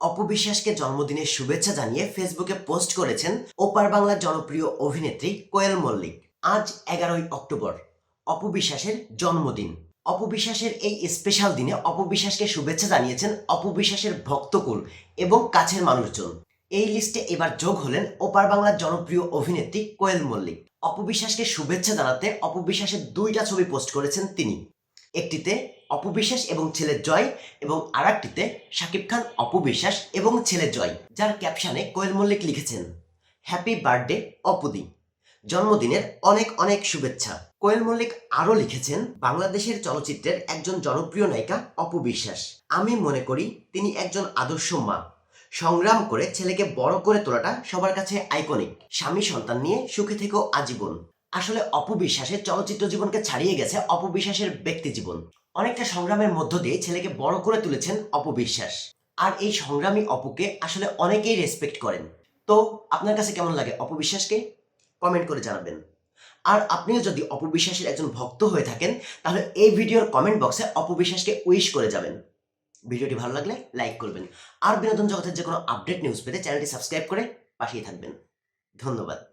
অপবিশ্বাসকে জন্মদিনের শুভেচ্ছা জানিয়ে ফেসবুকে পোস্ট করেছেন ওপার বাংলার জনপ্রিয় অভিনেত্রী কোয়েল মল্লিক। আজ এগারোই অক্টোবর, অপবিশ্বাসের জন্মদিন। অপবিশ্বাসের এই স্পেশাল দিনে অপবিশ্বাসকে শুভেচ্ছা জানিয়েছেন অপবিশ্বাসের ভক্তকুল এবং কাছের মানুষজন। এই লিস্টে এবার যোগ হলেন ওপার বাংলার জনপ্রিয় অভিনেত্রী কোয়েল মল্লিক। অপবিশ্বাসকে শুভেচ্ছা জানাতে অপবিশ্বাসের দুইটা ছবি পোস্ট করেছেন তিনি। একটিতে অপবিশ্বাস এবং ছেলে জয় এবং আর একটিতে শাকিব খান অপবিশ্বাস এবং ছেলে জয়, যার ক্যাপশনে কোয়েল মল্লিক লিখেছেন হ্যাপি বার্থডে অপুদি জন্মদিনের অনেক অনেক শুভেচ্ছা। কোয়েল মল্লিক আরও লিখেছেন, বাংলাদেশের চলচ্চিত্রের একজন জনপ্রিয় নায়িকা অপবিশ্বাস আমি মনে করি তিনি একজন আদর্শ মা। সংগ্রাম করে ছেলেকে বড় করে তোলাটা সবার কাছে আইকনিক স্বামী সন্তান নিয়ে সুখে থেকেও আজীবন। আসলে অপবিশ্বাসের চলচ্চিত্র জীবনকে ছাড়িয়ে গেছে অপবিশ্বাসের ব্যক্তি জীবন। অনেকটা সংগ্রামের মধ্য দিয়ে ছেলেকে বড় করে তুলেছেন অপবিশ্বাস। আর এই সংগ্রামী অপুকে আসলে অনেকেই রেসপেক্ট করেন। তো আপনার কাছে কেমন লাগে অপবিশ্বাসকে? কমেন্ট করে জানাবেন। আর আপনিও যদি অপবিশ্বাসের একজন ভক্ত হয়ে থাকেন, তাহলে এই ভিডিওর কমেন্ট বক্সে অপবিশ্বাসকে উইশ করে যাবেন। ভিডিওটি ভালো লাগলে লাইক করবেন। আর বিনোদন জগতের যে কোনো আপডেট নিউজ পেতে চ্যানেলটি সাবস্ক্রাইব করে পাশেই থাকবেন। ধন্যবাদ।